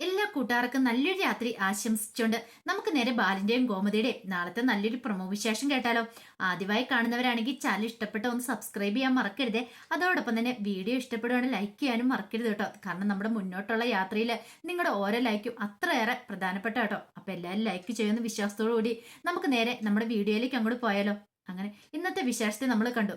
എല്ലാ കൂട്ടുകാർക്കും നല്ലൊരു രാത്രി ആശംസിച്ചുകൊണ്ട് നമുക്ക് നേരെ ബാലിന്റെയും ഗോമതിയുടെയും നാളത്തെ നല്ലൊരു പ്രൊമോ വിശേഷം കേട്ടാലോ. ആദ്യമായി കാണുന്നവരാണെങ്കിൽ ചാനൽ ഇഷ്ടപ്പെട്ട ഒന്ന് സബ്സ്ക്രൈബ് ചെയ്യാൻ മറക്കരുത്. അതോടൊപ്പം തന്നെ വീഡിയോ ഇഷ്ടപ്പെടുകയാണ് ലൈക്ക് ചെയ്യാനും മറക്കരുത് കേട്ടോ. കാരണം നമ്മുടെ മുന്നോട്ടുള്ള യാത്രയിൽ നിങ്ങളുടെ ഓരോ ലൈക്കും അത്രയേറെ പ്രധാനപ്പെട്ട കേട്ടോ. അപ്പൊ എല്ലാവരും ലൈക്ക് ചെയ്യുന്ന വിശ്വാസത്തോടു കൂടി നമുക്ക് നേരെ നമ്മുടെ വീഡിയോയിലേക്ക് അങ്ങോട്ട് പോയാലോ. അങ്ങനെ ഇന്നത്തെ വിശേഷത്തെ നമ്മൾ കണ്ടു.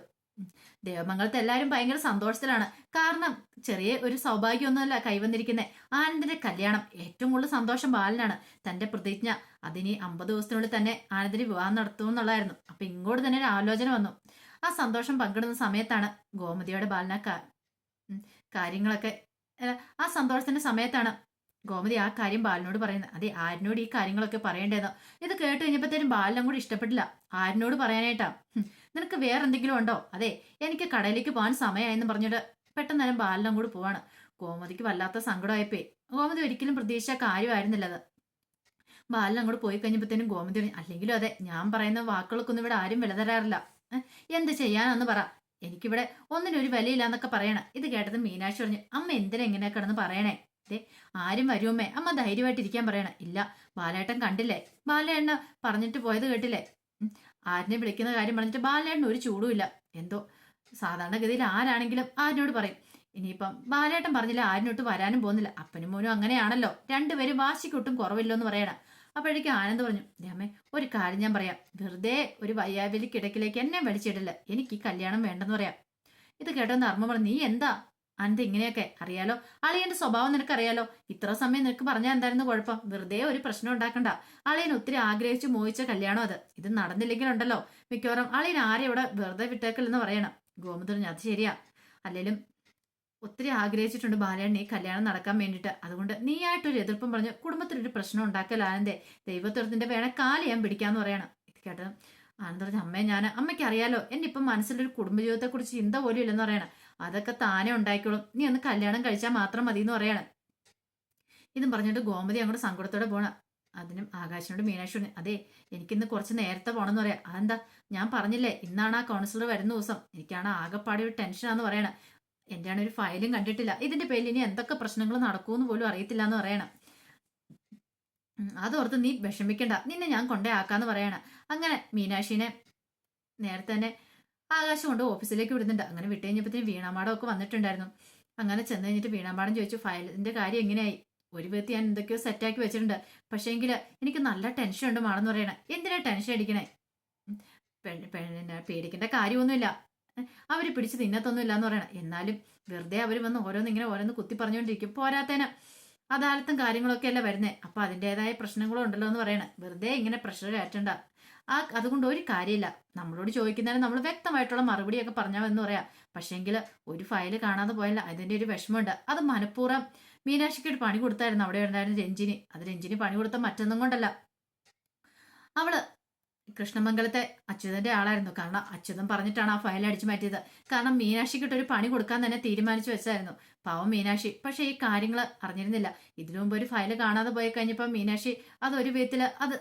ദേവമംഗലത്ത് എല്ലാവരും ഭയങ്കര സന്തോഷത്തിലാണ്. കാരണം ചെറിയ ഒരു സൗഭാഗ്യമൊന്നുമല്ല കൈവന്നിരിക്കുന്നത് ആനന്ദിന്റെ കല്യാണം ഏറ്റവും കൂടുതൽ സന്തോഷം ബാലനാണ്. തന്റെ പ്രതിജ്ഞ അതിനി അമ്പത് ദിവസത്തിനുള്ളിൽ തന്നെ ആനന്ദിന് വിവാഹം നടത്തുമെന്നുള്ളതായിരുന്നു അപ്പൊ ഇങ്ങോട്ട് തന്നെ ഒരു ആലോചന വന്നു. ആ സന്തോഷം പങ്കിടുന്ന സമയത്താണ് ഗോമതിയുടെ ബാലന കാര്യങ്ങളൊക്കെ ആ സന്തോഷത്തിന്റെ സമയത്താണ് ഗോമതി ആ കാര്യം ബാലനോട് പറയുന്നത് അതെ ആരിനോട് ഈ കാര്യങ്ങളൊക്കെ പറയേണ്ടതെന്നോ? ഇത് കേട്ട് കഴിഞ്ഞപ്പോഴത്തേനും ബാലനും കൂടി ഇഷ്ടപ്പെട്ടില്ല. ആരിനോട് പറയാനായിട്ടാ? നിനക്ക് വേറെ എന്തെങ്കിലും ഉണ്ടോ? അതെ എനിക്ക് കടയിലേക്ക് പോകാൻ സമയമായെന്ന് പറഞ്ഞിട്ട് പെട്ടെന്ന് തന്നെ ബാലനും കൂടി പോവാണ്. ഗോമതിക്ക് വല്ലാത്ത സങ്കടമായപ്പോയി ഗോമതി ഒരിക്കലും പ്രതീക്ഷിച്ച കാര്യമായിരുന്നില്ല അത്. ബാലൻ അങ്ങോട്ട് പോയി കഴിഞ്ഞപ്പോഴത്തേനും ഗോമതി അല്ലെങ്കിലും അതെ ഞാൻ പറയുന്ന വാക്കുകൾക്കൊന്നും ഇവിടെ ആരും വില തരാറില്ല എന്ത് ചെയ്യാനാന്ന് പറ. എനിക്കിവിടെ ഒന്നിനും ഒരു വിലയില്ല എന്നൊക്കെ പറയണം. ഇത് കേട്ടത് മീനാക്ഷി പറഞ്ഞു അമ്മ എന്തിനാ എങ്ങനെ കിടന്ന് പറയണേ? ദേ ആരും വരുമേ അമ്മ. ധൈര്യമായിട്ട് ഇരിക്കാൻ പറയണം. ഇല്ല ബാലേട്ടൻ കണ്ടില്ലേ? ബാലേണ്ണ പറഞ്ഞിട്ട് പോയത് കേട്ടില്ലേ? ആരിനെ വിളിക്കുന്ന കാര്യം പറഞ്ഞിട്ട് ബാലേട്ടന് ഒരു ചൂടുമില്ല എന്തോ സാധാരണഗതിയിൽ ആരാണെങ്കിലും ആരിനോട് പറയും. ഇനിയിപ്പം ബാലേട്ടൻ പറഞ്ഞില്ല ആരിനോട്ട് വരാനും പോകുന്നില്ല. അപ്പനും മോനും അങ്ങനെയാണല്ലോ. രണ്ടുപേരും വാശിക്കൊട്ടും കുറവില്ലോ എന്ന് പറയണം. അപ്പോഴേക്കും ആനന്ദ് പറഞ്ഞു രാമേ ഒരു കാര്യം ഞാൻ പറയാം. വെറുതെ ഒരു വയ്യാവലി കിടക്കിലേക്ക് എന്നെ വലിച്ചിടില്ല. എനിക്ക് ഈ കല്യാണം വേണ്ടെന്ന് പറയാം. ഇത് കേട്ടോ നർമ്മ പറഞ്ഞു നീ എന്താ ആനന്ദ് ഇങ്ങനെയൊക്കെ അറിയാലോ? അളിയന്റെ സ്വഭാവം നിനക്കറിയാലോ? ഇത്ര സമയം നിനക്ക് പറഞ്ഞാൽ എന്തായിരുന്നു കുഴപ്പം? വെറുതെ ഒരു പ്രശ്നം ഉണ്ടാക്കണ്ട. അളിയൻ ഒത്തിരി ആഗ്രഹിച്ചു മോഹിച്ച കല്യാണം അത്. ഇത് നടന്നില്ലെങ്കിലുണ്ടല്ലോ. മിക്കവാറും അളിയൻ ആരെ ഇവിടെ വെറുതെ വിട്ടേക്കില്ലെന്ന് പറയണം. ഗോമതി അത് ശരിയാ. അല്ലെങ്കിലും ഒത്തിരി ആഗ്രഹിച്ചിട്ടുണ്ട് ബാലയണ്ണി കല്യാണം നടക്കാൻ വേണ്ടിയിട്ട്. അതുകൊണ്ട് നീയായിട്ടൊരു എതിർപ്പും പറഞ്ഞ് കുടുംബത്തിലൊരു പ്രശ്നം ഉണ്ടാക്കൽ ആനന്ദേ ദൈവത്തുറത്തിന്റെ വേണ കാൽ ഞാൻ പിടിക്കാന്ന് പറയണം. കേട്ടത് ആനന്ദ് പറഞ്ഞു അമ്മേ ഞാൻ അമ്മയ്ക്ക് അറിയാലോ എന്റെ ഇപ്പം മനസ്സിലൊരു കുടുംബജീവിതത്തെ കുറിച്ച് ചിന്ത പോലും ഇല്ലെന്ന് പറയണം. അതൊക്കെ താനെ ഉണ്ടായിക്കോളും നീ ഒന്ന് കല്യാണം കഴിച്ചാൽ മാത്രം മതി എന്ന് പറയണം. ഇതും പറഞ്ഞിട്ട് ഗോമതി അങ്ങോട്ട് സങ്കടത്തോടെ പോണ. അതിനും ആകാശനോട് മീനാക്ഷിയോട് അതെ എനിക്കിന്ന് കുറച്ച് നേരത്തെ പോണെന്ന് പറയാം. അതെന്താ? ഞാൻ പറഞ്ഞില്ലേ ഇന്നാണ് ആ കൗൺസിലർ വരുന്ന ദിവസം. എനിക്കാണ് ആകെപ്പാടെ ഒരു ടെൻഷനാന്ന് പറയണം. എന്റെ ആണ് ഒരു ഫയലും കണ്ടിട്ടില്ല. ഇതിന്റെ പേരിൽ ഇനി എന്തൊക്കെ പ്രശ്നങ്ങൾ നടക്കുമെന്ന് പോലും അറിയത്തില്ല എന്ന് പറയണം. അതോർത്ത് നീ വിഷമിക്കണ്ട. നിന്നെ ഞാൻ കൊണ്ടേ ആക്കാന്ന് പറയണം. അങ്ങനെ മീനാക്ഷിനെ നേരത്തെ തന്നെ ആകാശം കൊണ്ട് ഓഫീസിലേക്ക് വിടുന്നുണ്ട്. അങ്ങനെ വിട്ട് കഴിഞ്ഞപ്പോഴത്തേന് വീണാമാടം ഒക്കെ വന്നിട്ടുണ്ടായിരുന്നു. അങ്ങനെ ചെന്ന് കഴിഞ്ഞിട്ട് വീണാമാടം ചോദിച്ചു ഫയലിന്റെ കാര്യം എങ്ങനെയായി? ഒരു വിധത്തിൽ ഞാൻ എന്തൊക്കെയോ സെറ്റാക്കി വെച്ചിട്ടുണ്ട്. പക്ഷേങ്കിൽ എനിക്ക് നല്ല ടെൻഷൻ ഉണ്ട് മാണെന്ന് പറയണേ. എന്തിനാ ടെൻഷൻ അടിക്കണേ? പെണ്ണിനെ പേടിക്കേണ്ട കാര്യമൊന്നുമില്ല. അവർ പിടിച്ച് തിന്നത്തൊന്നുമില്ല എന്ന് പറയണം. എന്നാലും വെറുതെ അവർ വന്ന് ഓരോന്ന് ഇങ്ങനെ ഓരോന്ന് കുത്തി പറഞ്ഞുകൊണ്ടിരിക്കും. പോരാത്തേന്. അദാലത്തും കാര്യങ്ങളൊക്കെ അല്ല വരുന്നേ. അപ്പൊ അതിന്റെതായ പ്രശ്നങ്ങളും ഉണ്ടല്ലോ എന്ന് പറയണേ. വെറുതെ ഇങ്ങനെ പ്രഷർ കയറ്റണ്ട ആ അതുകൊണ്ട് ഒരു കാര്യമില്ല. നമ്മളോട് ചോദിക്കുന്നതിന് നമ്മൾ വ്യക്തമായിട്ടുള്ള മറുപടിയൊക്കെ പറഞ്ഞാൽ എന്ന് പറയാം. പക്ഷേങ്കിൽ ഒരു ഫയൽ കാണാതെ പോയല്ല അതിന്റെ ഒരു വിഷമമുണ്ട്. അത് മനഃപൂർവം മീനാക്ഷിക്ക് ഒരു പണി കൊടുത്തായിരുന്നു. അവിടെ ഉണ്ടായിരുന്ന രഞ്ജിനി. അത് രഞ്ജിനി പണി കൊടുത്ത മറ്റൊന്നും കൊണ്ടല്ല. അവൾ കൃഷ്ണമംഗലത്തെ അച്യുതന്റെ ആളായിരുന്നു. കാരണം അച്യുതൻ പറഞ്ഞിട്ടാണ് ആ ഫയൽ അടിച്ചു മാറ്റിയത്. കാരണം മീനാക്ഷിക്കിട്ട് ഒരു പണി കൊടുക്കാൻ തന്നെ തീരുമാനിച്ചു വെച്ചായിരുന്നു. പാവം മീനാക്ഷി. പക്ഷേ ഈ കാര്യങ്ങൾ അറിഞ്ഞിരുന്നില്ല. ഇതിനു മുമ്പ് ഒരു ഫയൽ കാണാതെ പോയി കഴിഞ്ഞപ്പോൾ മീനാക്ഷി അത് ഒരു വിധത്തിൽ അത്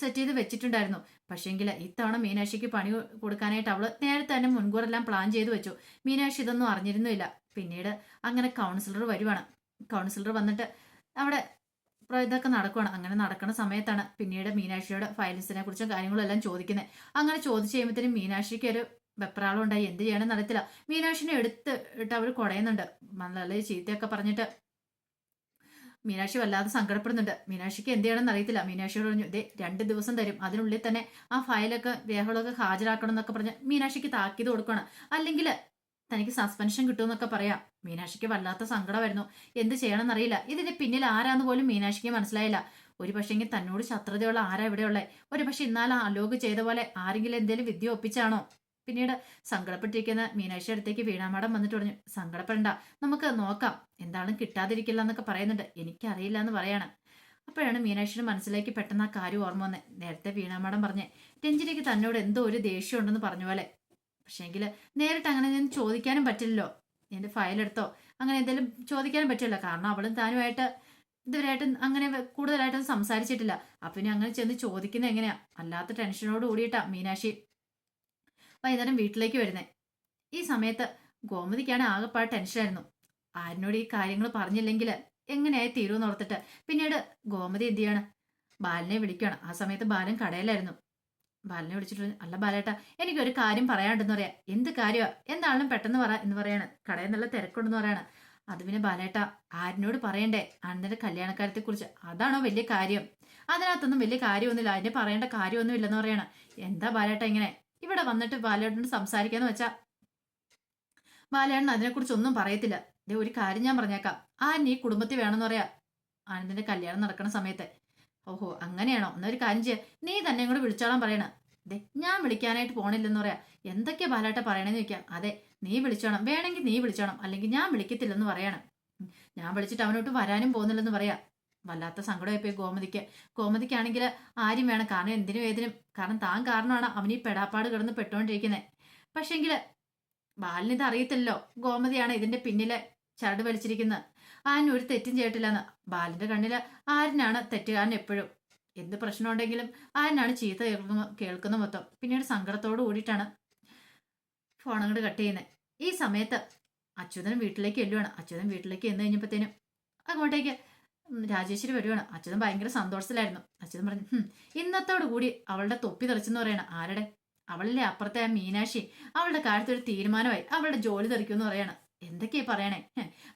സെറ്റ് ചെയ്ത് വെച്ചിട്ടുണ്ടായിരുന്നു. പക്ഷേങ്കിൽ ഇത്തവണ മീനാക്ഷിക്ക് പണി കൊടുക്കാനായിട്ട് അവൾ നേരത്തെ തന്നെ മുൻകൂറെല്ലാം പ്ലാൻ ചെയ്തു വെച്ചു. മീനാക്ഷി ഇതൊന്നും അറിഞ്ഞിരുന്നില്ല പിന്നീട് അങ്ങനെ കൗൺസിലർ വരുവാണ്. കൗൺസിലർ വന്നിട്ട് അവിടെ ഇതൊക്കെ നടക്കുവാണ്. അങ്ങനെ നടക്കുന്ന സമയത്താണ് പിന്നീട് മീനാക്ഷിയുടെ ഫയലൻസിനെ കുറിച്ചും കാര്യങ്ങളും എല്ലാം ചോദിക്കുന്നത് അങ്ങനെ ചോദിച്ചു കഴിയുമ്പോഴത്തേനും മീനാക്ഷിക്ക് ഒരു വെപ്രാളം ഉണ്ടായി. എന്ത് ചെയ്യണമെന്ന് അറിയത്തില്ല. മീനാക്ഷിനെ എടുത്ത് ഇട്ട് അവർ കുടയുന്നുണ്ട്. നല്ല ചീത്തയൊക്കെ പറഞ്ഞിട്ട് മീനാക്ഷി വല്ലാതെ സങ്കടപ്പെടുന്നുണ്ട്. മീനാക്ഷിക്ക് എന്ത് ചെയ്യണമെന്ന് അറിയത്തില്ല. മീനാക്ഷിയോട് പറഞ്ഞു ഇതേ രണ്ട് ദിവസം തരും. അതിനുള്ളിൽ തന്നെ ആ ഫയലൊക്കെ രേഖകളൊക്കെ ഹാജരാക്കണം എന്നൊക്കെ പറഞ്ഞ് മീനാക്ഷിക്ക് താക്കീത് കൊടുക്കണം അല്ലെങ്കിൽ തനിക്ക് സസ്പെൻഷൻ കിട്ടുമെന്നൊക്കെ പറയാം. മീനാക്ഷിക്ക് വല്ലാത്ത സങ്കടമായിരുന്നു. എന്ത് ചെയ്യണമെന്നറിയില്ല. ഇതിന്റെ പിന്നിൽ ആരാന്ന് പോലും മീനാക്ഷിക്ക് മനസ്സിലായില്ല. ഒരു പക്ഷേങ്കിൽ തന്നോട് ശത്രുതയുള്ള ആരാ ഇവിടെയുള്ളേ? ഒരു പക്ഷെ ഇന്നാൽ ആലോക് ചെയ്ത പോലെ ആരെങ്കിലും എന്തെങ്കിലും വിദ്യ ഒപ്പിച്ചാണോ? പിന്നീട് സങ്കടപ്പെട്ടിരിക്കുന്ന മീനാക്ഷി അടുത്തേക്ക് വീണാമാടം വന്നിട്ട് പറഞ്ഞു സങ്കടപ്പെടണ്ട നമുക്ക് നോക്കാം എന്താണ് കിട്ടാതിരിക്കില്ല എന്നൊക്കെ പറയുന്നുണ്ട് എനിക്കറിയില്ല എന്ന് പറയാണ്. അപ്പോഴാണ് മീനാക്ഷിയുടെ മനസ്സിലേക്ക് പെട്ടെന്ന് ആ കാര്യം ഓർമ്മ വന്നത് നേരത്തെ വീണാമാടം പറഞ്ഞേ രഞ്ജിനിക്ക് തന്നോട് എന്തോ ഒരു ദേഷ്യം ഉണ്ടെന്ന് പറഞ്ഞു പോലെ പക്ഷേങ്കിൽ നേരിട്ട് അങ്ങനെ ഞാൻ ചോദിക്കാനും പറ്റില്ലല്ലോ എന്റെ ഫയലെടുത്തോ അങ്ങനെ എന്തെങ്കിലും ചോദിക്കാനും പറ്റില്ല കാരണം അവളും താനുമായിട്ട് ഇതുവരെയായിട്ട് അങ്ങനെ കൂടുതലായിട്ടൊന്നും സംസാരിച്ചിട്ടില്ല അപ്പൊ ഇനി അങ്ങനെ ചെന്ന് ചോദിക്കുന്നത് എങ്ങനെയാ? അല്ലാത്ത ടെൻഷനോട് കൂടിയിട്ടാ മീനാക്ഷി വൈകുന്നേരം വീട്ടിലേക്ക് വരുന്നത് ഈ സമയത്ത് ഗോമതിക്കാണ് ആകെപ്പാട് ടെൻഷനായിരുന്നു ആരിനോട് ഈ കാര്യങ്ങൾ പറഞ്ഞില്ലെങ്കിൽ എങ്ങനെയായി തീരുമെന്ന് ഓർത്തിട്ട് പിന്നീട് ഗോമതി എന്ത് ചെയ്യാണ്? ബാലനെ വിളിക്കുകയാണ് ആ സമയത്ത് ബാലൻ കടയിലായിരുന്നു. ബാലനെ വിളിച്ചിട്ട് അല്ല ബാലേട്ടാ എനിക്കൊരു കാര്യം പറയാണ്ടെന്ന് പറയാ. എന്ത് കാര്യമാ എന്താണെങ്കിലും പെട്ടെന്ന് പറ എന്ന് പറയാണ്. കടയിൽ നല്ല തിരക്കുണ്ടെന്ന് പറയാണ്. അത് പിന്നെ ബാലേട്ട ആരിനോട് പറയണ്ടേ? അണ്ണന്റെ കല്യാണക്കാര്യത്തെ കുറിച്ച് അതാണോ വലിയ കാര്യം. അതിനകത്തൊന്നും വലിയ കാര്യമൊന്നുമില്ല. അതിന് പറയേണ്ട കാര്യമൊന്നുമില്ലെന്ന് പറയണ. എന്താ ബാലേട്ട ഇങ്ങനെ? ഇവിടെ വന്നിട്ട് ബാലേട്ടനോട് സംസാരിക്കാന്ന് വെച്ചാ ബാലേട്ടൻ അതിനെക്കുറിച്ച് ഒന്നും പറയത്തില്ല. ദേ ഒരു കാര്യം ഞാൻ പറഞ്ഞേക്കാം. ആ നീ കുടുംബത്തിൽ വേണമെന്ന് പറയാ ആനന്ദിന്റെ കല്യാണം നടക്കുന്ന സമയത്ത്. ഓഹോ അങ്ങനെയാണോ? എന്നൊരു കാര്യം ചെയ്യാ. നീ തന്നെ കൂടെ വിളിച്ചോളാൻ പറയണ. ദേ ഞാൻ വിളിക്കാനായിട്ട് പോണില്ലെന്ന് പറയാ. എന്തൊക്കെയാ ബാലേട്ട പറയണേന്ന് ചോദിക്കാം. അതെ നീ വിളിച്ചോണം. വേണമെങ്കിൽ നീ വിളിച്ചോണം. അല്ലെങ്കിൽ ഞാൻ വിളിക്കത്തില്ലെന്ന് പറയണം. ഞാൻ വിളിച്ചിട്ട് അവനോട്ട് വരാനും പോകുന്നില്ലെന്ന് പറയാ. വല്ലാത്ത സങ്കടമായിപ്പോയി ഗോമതിക്ക്. ഗോമതിക്കാണെങ്കിൽ ആരും വേണം. കാരണം എന്തിനും ഏതിനും. കാരണം താൻ കാരണമാണ് അവൻ ഈ പെടാപ്പാട് കിടന്ന് പെട്ടുകൊണ്ടിരിക്കുന്നത് പക്ഷെങ്കിൽ ബാലിനിത് അറിയത്തില്ലല്ലോ. ഗോമതിയാണ് ഇതിന്റെ പിന്നിലെ ചരട് വലിച്ചിരിക്കുന്നത്. ആരും ഒരു തെറ്റും ചെയ്തിട്ടില്ലെന്ന്. ബാലിന്റെ കണ്ണിൽ ആരിനാണ് തെറ്റുകാരൻ എപ്പോഴും? എന്ത് പ്രശ്നമുണ്ടെങ്കിലും ആരിനാണ് ചീത്ത കേൾക്കുന്ന കേൾക്കുന്ന മൊത്തം. പിന്നീട് സങ്കടത്തോട് കൂടിയിട്ടാണ് ഫോൺ അങ്ങോട്ട് കട്ട് ചെയ്യുന്നത് ഈ സമയത്ത് അച്യുതൻ വീട്ടിലേക്ക് എല്ലുവാണ് അച്യുതൻ വീട്ടിലേക്ക് എന്ന് കഴിഞ്ഞപ്പോഴത്തേനും അങ്ങോട്ടേക്ക് രാജേശ്വരി വരുവാണ്. അച്യുതൻ ഭയങ്കര സന്തോഷത്തിലായിരുന്നു. അച്യുതൻ പറഞ്ഞു "ഹും, ഇന്നത്തോടു കൂടി അവളുടെ തൊപ്പി തെറിച്ചെന്ന് പറയണ. ആരുടെ? അവളിലെ അപ്പുറത്തെ ആ മീനാക്ഷി. അവളുടെ കാര്യത്തിൽ ഒരു തീരുമാനമായി. അവളുടെ ജോലി തെറിക്കുമെന്ന് പറയാണ്. എന്തൊക്കെയാ പറയണേ?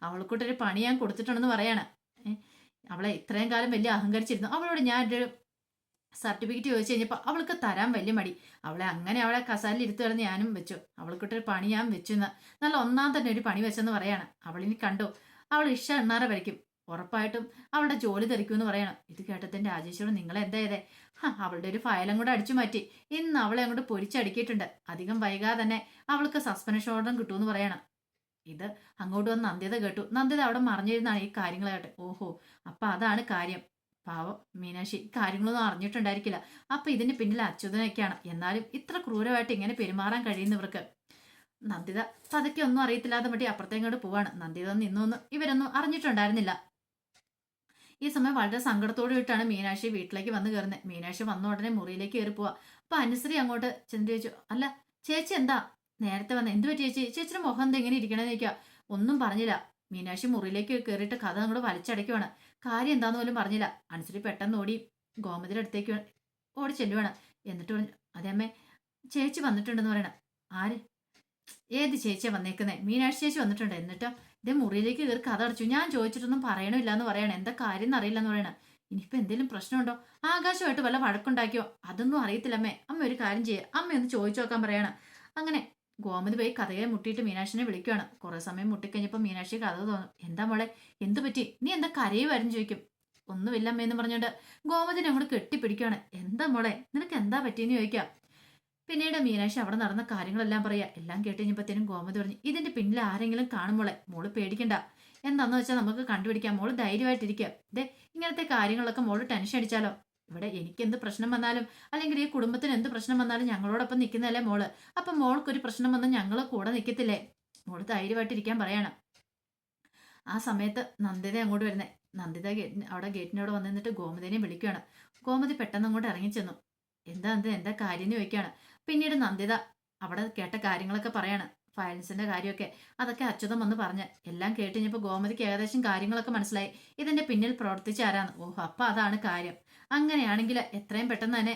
അവൾക്കൊട്ടൊരു പണി ഞാൻ കൊടുത്തിട്ടുണ്ടെന്ന് പറയാണ്. അവളെ ഇത്രയും കാലം വലിയ അഹങ്കരിച്ചിരുന്നു. അവളോട് ഞാൻ ഒരു സർട്ടിഫിക്കറ്റ് ചോദിച്ചു കഴിഞ്ഞപ്പോൾ അവൾക്ക് തരാൻ വലിയ മടി. അവളെ അങ്ങനെ അവളെ കസാലിൽ ഇരുത്തു കിടന്ന് ഞാനും വെച്ചു. അവൾക്കിട്ടൊരു പണി ഞാൻ വെച്ചു എന്ന്. നല്ല ഒന്നാം തന്നെ ഒരു പണി വെച്ചെന്ന് പറയാണ്. അവളിനി കണ്ടു? അവൾ ഇഷ എണ്ണാറ വരയ്ക്കും. ഉറപ്പായിട്ടും അവളുടെ ജോലി തെറിക്കുമെന്ന് പറയണം. ഇത് കേട്ടതിന് രാജേശ്വരൻ നിങ്ങൾ എന്താ ചെയ്തേ? അവളുടെ ഒരു ഫയലും കൂടെ അടിച്ചു മാറ്റി. ഇന്ന് അവളെ അങ്ങോട്ട് പൊരിച്ചടുക്കിയിട്ടുണ്ട്. അധികം വൈകാതെ തന്നെ അവൾക്ക് സസ്പെൻഷൻ ഓർഡറും കിട്ടുമെന്ന് പറയണം. ഇത് അങ്ങോട്ട് വന്ന് നന്ദിത കേട്ടു. നന്ദിത അവിടെ മറിഞ്ഞിരുന്നാണ് ഈ കാര്യങ്ങളായിട്ട് ഓഹോ അപ്പൊ അതാണ് കാര്യം. പാവം മീനാക്ഷി കാര്യങ്ങളൊന്നും അറിഞ്ഞിട്ടുണ്ടായിരിക്കില്ല. അപ്പൊ ഇതിന് പിന്നിൽ അച്യുതനൊക്കെയാണ്. എന്നാലും ഇത്ര ക്രൂരമായിട്ട് ഇങ്ങനെ പെരുമാറാൻ കഴിയുന്നവർക്ക് നന്ദിത പതുക്കെ ഒന്നും അറിയത്തില്ലാതെ മട്ടി അപ്പുറത്തേങ്ങോട്ട് പോവാണ്. നന്ദിത നിന്നൊന്നും ഇവരൊന്നും അറിഞ്ഞിട്ടുണ്ടായിരുന്നില്ല. ഈ സമയം വളരെ സങ്കടത്തോടെ വിട്ടാണ് മീനാക്ഷി വീട്ടിലേക്ക് വന്ന് കയറുന്നത്. മീനാക്ഷി വന്ന ഉടനെ മുറിയിലേക്ക് കയറി പോവാ. അപ്പൊ അനുശ്രീ അങ്ങോട്ട് ചെന്ന് ചോദിച്ചു അല്ല ചേച്ചി എന്താ? നേരത്തെ വന്ന. എന്ത് പറ്റി ചേച്ചി? ചേച്ചിയുടെ മുഖം എന്താ എങ്ങനെ ഇരിക്കണമെന്ന് ചോദിക്കുക ഒന്നും പറഞ്ഞില്ല. മീനാക്ഷി മുറിയിലേക്ക് കയറിയിട്ട് കഥ അങ്ങോട്ട് വലിച്ചടയ്ക്കുവാണ്. കാര്യം എന്താന്ന് പോലും പറഞ്ഞില്ല. അനുസരി പെട്ടെന്ന് ഓടി ഗോമതിയുടെ അടുത്തേക്ക് ഓടി ചെല്ലുവാണ്. എന്നിട്ട് പറഞ്ഞു അതേ അമ്മേ ചേച്ചി വന്നിട്ടുണ്ടെന്ന് പറയണം. ആര്? ഏത് ചേച്ചിയാ വന്നേക്കുന്നേ? മീനാക്ഷി ചേച്ചി വന്നിട്ടുണ്ട്. എന്നിട്ടോ ഇതേ മുറിയിലേക്ക് കയറി കഥ അടച്ചു. ഞാൻ ചോദിച്ചിട്ടൊന്നും പറയണില്ല എന്ന് പറയണം. എന്താ കാര്യം എന്ന് അറിയില്ല എന്ന് പറയണം. ഇനിയിപ്പോ എന്തെങ്കിലും പ്രശ്നമുണ്ടോ? ആകാശമായിട്ട് വല്ല വഴക്കുണ്ടാക്കിയോ? അതൊന്നും അറിയത്തില്ല അമ്മേ അമ്മ ഒരു കാര്യം ചെയ്യുക അമ്മ ഒന്ന് ചോദിച്ചു നോക്കാൻ പറയണം. അങ്ങനെ ഗോമതി പോയി കഥയെ മുട്ടിയിട്ട് മീനാക്ഷിനെ വിളിക്കുവാണ്. കുറെ സമയം മുട്ടിക്കഴിഞ്ഞപ്പോൾ മീനാക്ഷി കഥ തോന്നും. എന്താ മോളെ എന്ത് പറ്റി? നീ എന്താ കരയുമായിരുന്നു ചോദിക്കും. ഒന്നുമില്ല അമ്മയെന്ന് പറഞ്ഞുകൊണ്ട് ഗോമതിനെ അങ്ങോട്ട് കെട്ടിപ്പിടിക്കുകയാണ് എന്താ മോളെ നിനക്ക് എന്താ പറ്റിയെന്ന് ചോദിക്കാം. പിന്നീട് മീനാക്ഷി അവിടെ നടന്ന കാര്യങ്ങളെല്ലാം പറയാ. എല്ലാം കേട്ട് കഴിഞ്ഞപ്പോഴത്തേനും ഗോമതി പറഞ്ഞു ഇതിന്റെ പിന്നിൽ ആരെങ്കിലും കാണുമ്പോളെ മോൾ. പേടിക്കണ്ട. എന്താന്ന് വെച്ചാൽ നമുക്ക് കണ്ടുപിടിക്കാം. മോൾ ധൈര്യമായിട്ടിരിക്കുക ദേ ഇങ്ങനത്തെ കാര്യങ്ങളൊക്കെ മോൾ ടെൻഷൻ അടിച്ചാലോ? ഇവിടെ എനിക്ക് എന്ത് പ്രശ്നം വന്നാലും അല്ലെങ്കിൽ ഈ കുടുംബത്തിന് എന്ത് പ്രശ്നം വന്നാലും ഞങ്ങളോടൊപ്പം നിൽക്കുന്നതല്ലേ മോൾ. അപ്പൊ മോൾക്കൊരു പ്രശ്നം വന്നാൽ ഞങ്ങൾ കൂടെ നിൽക്കത്തില്ലേ മോൾ ധൈര്യമായിട്ടിരിക്കാൻ പറയണം. ആ സമയത്ത് നന്ദിത അങ്ങോട്ട് വരുന്നേ. നന്ദിത അവിടെ ഗേറ്റിനോട് വന്നിട്ട് ഗോമതിനെ വിളിക്കുകയാണ് ഗോമതി പെട്ടെന്ന് അങ്ങോട്ട് ഇറങ്ങിച്ചെന്നു. എന്താ എന്താ എന്താ കാര്യം ചോദിക്കുകയാണ് പിന്നീട് നന്ദിത അവിടെ കേട്ട കാര്യങ്ങളൊക്കെ പറയാണ്. ഫയൽസിന്റെ കാര്യമൊക്കെ അതൊക്കെ അച്യുതം വന്ന് പറഞ്ഞ്. എല്ലാം കേട്ട് കഴിഞ്ഞപ്പോൾ ഗോമതിക്ക് ഏകദേശം കാര്യങ്ങളൊക്കെ മനസ്സിലായി. ഇതിന്റെ പിന്നിൽ പ്രവർത്തിച്ച ആരാന്ന്. ഓഹോ അപ്പൊ അതാണ് കാര്യം. അങ്ങനെയാണെങ്കിൽ എത്രയും പെട്ടെന്ന് തന്നെ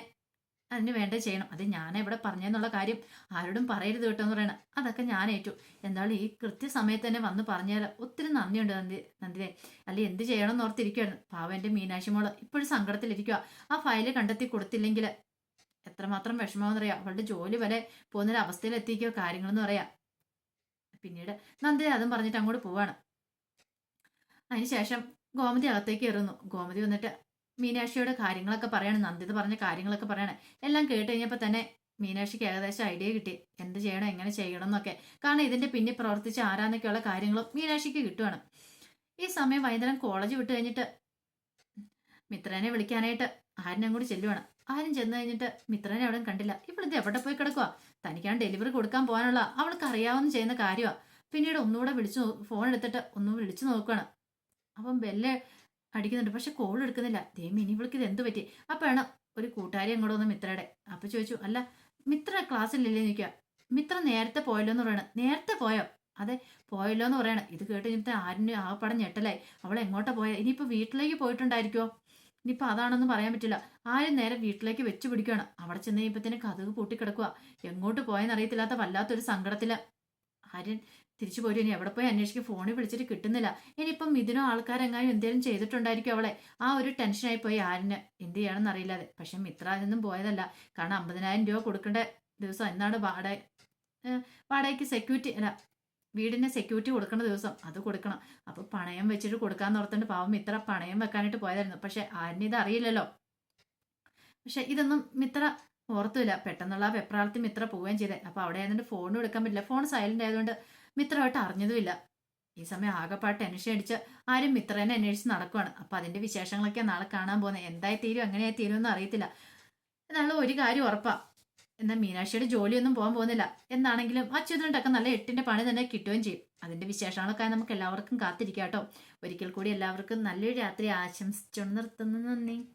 അതിന് വേണ്ട ചെയ്യണം. അത് ഞാൻ എവിടെ പറഞ്ഞെന്നുള്ള കാര്യം ആരോടും പറയരുത് കേട്ടോ എന്ന് പറയണം. അതൊക്കെ ഞാൻ ഏറ്റു. എന്തായാലും ഈ കൃത്യസമയത്ത് തന്നെ വന്ന് പറഞ്ഞാൽ ഒത്തിരി നന്ദിയുണ്ട് നന്ദി നന്ദിതേ അല്ലെ എന്ത് ചെയ്യണം എന്ന് ഓർത്തിരിക്കുകയായിരുന്നു പാവ എന്റെ മീനാക്ഷി മോൾ ഇപ്പോഴും സങ്കടത്തിലിരിക്കുക ആ ഫയൽ കണ്ടെത്തി കൊടുത്തില്ലെങ്കിൽ എത്രമാത്രം വിഷമമെന്നറിയാം. അവളുടെ ജോലി വരെ പോകുന്നൊരു അവസ്ഥയിൽ എത്തിക്കോ കാര്യങ്ങളെന്ന് പറയാം. പിന്നീട് നന്ദി അതും പറഞ്ഞിട്ട് അങ്ങോട്ട് പോവാണ്. അതിനുശേഷം ഗോമതി അകത്തേക്ക് കയറുന്നു. ഗോമതി വന്നിട്ട് മീനാക്ഷിയുടെ കാര്യങ്ങളൊക്കെ പറയാണ്. നന്ദിത പറഞ്ഞ കാര്യങ്ങളൊക്കെ പറയാണ്. എല്ലാം കേട്ട് കഴിഞ്ഞപ്പോൾ തന്നെ മീനാക്ഷിക്ക് ഏകദേശം ഐഡിയ കിട്ടി. എന്ത് ചെയ്യണം എങ്ങനെ ചെയ്യണം എന്നൊക്കെ. കാരണം ഇതിന്റെ പിന്നിൽ പ്രവർത്തിച്ച ആരാന്നൊക്കെയുള്ള കാര്യങ്ങളും മീനാക്ഷിക്ക് കിട്ടുവാണ്. ഈ സമയം വൈകുന്നേരം കോളേജ് വിട്ട് കഴിഞ്ഞിട്ട് മിത്രനെ വിളിക്കാനായിട്ട് ആരിനും കൂടി ചെല്ലുവാണ്. ആരും ചെന്ന് കഴിഞ്ഞിട്ട് മിത്രനെ അവിടെ കണ്ടില്ല. ഇവളിത് എവിടെ പോയി കിടക്കുക തനിക്കാണ് ഡെലിവറി കൊടുക്കാൻ പോകാനുള്ള. അവൾക്ക് അറിയാവുന്ന ചെയ്യുന്ന കാര്യമാണ് പിന്നീട് ഒന്നുകൂടെ വിളിച്ചു ഫോൺ എടുത്തിട്ട് ഒന്നും വിളിച്ചു നോക്കുകയാണ് അപ്പം ബെല്ല് അടിക്കുന്നുണ്ട്. പക്ഷെ കോൾ എടുക്കുന്നില്ല. ദൈവം ഇനി ഇവൾക്ക് ഇത് എന്ത് പറ്റി? അപ്പോഴാണ് ഒരു കൂട്ടുകാരി അങ്ങോട്ട് വന്ന് മിത്രയുടെ അപ്പൊ ചോദിച്ചു അല്ല മിത്ര ക്ലാസ്സിലില്ലേ നിൽക്കുക മിത്ര നേരത്തെ പോയല്ലോ എന്ന് പറയണം. നേരത്തെ പോയോ? അതെ പോയല്ലോ എന്ന് പറയണം. ഇത് കേട്ട് കഴിഞ്ഞിട്ട് ആരിന് ആ പടം ഞെട്ടലായി. അവൾ എങ്ങോട്ടാ പോയത് ഇനിയിപ്പോൾ വീട്ടിലേക്ക് പോയിട്ടുണ്ടായിരിക്കുമോ ഇനിയിപ്പോൾ അതാണെന്ന് പറയാൻ പറ്റില്ല. ആരും നേരെ വീട്ടിലേക്ക് വെച്ച് പിടിക്കുകയാണ് അവിടെ ചെന്ന് കഴിയുമ്പോഴത്തേനും കഥക് പൂട്ടിക്കിടക്കുക എങ്ങോട്ട് പോയെന്നറിയത്തില്ലാത്ത വല്ലാത്തൊരു സങ്കടത്തിൽ. ആര്യൻ തിരിച്ചു പോരും ഇനി എവിടെ പോയി അന്വേഷിക്കും? ഫോണിൽ വിളിച്ചിട്ട് കിട്ടുന്നില്ല. ഇനിയിപ്പം ഇതിനോ ആൾക്കാരെങ്ങാനും എന്തേലും ചെയ്തിട്ടുണ്ടായിരിക്കും അവളെ. ആ ഒരു ടെൻഷനായി പോയി ആരിന് എന്ത് ചെയ്യണമെന്ന് അറിയില്ലാതെ. പക്ഷെ മിത്ര നിന്നും പോയതല്ല. കാരണം അമ്പതിനായിരം രൂപ കൊടുക്കേണ്ട ദിവസം എന്നാണ് വാടക വാടകയ്ക്ക് സെക്യൂരിറ്റി അല്ല വീടിന് സെക്യൂരിറ്റി കൊടുക്കുന്ന ദിവസം അത് കൊടുക്കണം. അപ്പൊ പണയം വെച്ചിട്ട് കൊടുക്കാന്ന് ഓർത്തുകൊണ്ട് പാവം ഇത്ര പണയം വെക്കാനായിട്ട് പോയതായിരുന്നു. പക്ഷെ ആരിന് ഇത് അറിയില്ലല്ലോ. പക്ഷെ ഇതൊന്നും മിത്ര ഓർത്തില്ല. പെട്ടെന്നുള്ള വെപ്രാളത്തിൽ മിത്ര പോവുകയും ചെയ്തേ. അപ്പൊ അവിടെ ആയതുകൊണ്ട് ഫോൺ എടുക്കാൻ പറ്റില്ല. ഫോൺ സൈലന്റ് ആയതുകൊണ്ട് മിത്രമായിട്ട് അറിഞ്ഞതുമില്ല. ഈ സമയം ആകെപ്പാട്ട് ടെൻഷൻ അടിച്ച് ആരും മിത്രനെ അന്വേഷിച്ച് നടക്കുവാണ്. അപ്പൊ അതിന്റെ വിശേഷങ്ങളൊക്കെ നാളെ കാണാൻ പോകുന്നത് എന്തായി തീരും എങ്ങനെയായി തീരും എന്ന് അറിയത്തില്ല. എന്നുള്ള ഒരു കാര്യം ഉറപ്പാ. എന്നാൽ മീനാക്ഷിയുടെ ജോലിയൊന്നും പോകാൻ പോകുന്നില്ല. എന്നാണെങ്കിലും ആ അച്യുതനുണ്ടൊക്കെ നല്ല എട്ടിന്റെ പണി തന്നെ കിട്ടുകയും ചെയ്യും. അതിന്റെ വിശേഷങ്ങളൊക്കെ നമുക്ക് എല്ലാവർക്കും കാത്തിരിക്കാം കേട്ടോ. ഒരിക്കൽ കൂടി എല്ലാവർക്കും നല്ലൊരു രാത്രി ആശംസിച്ചുകൊണ്ട് നിർത്തുന്നു. നന്ദി.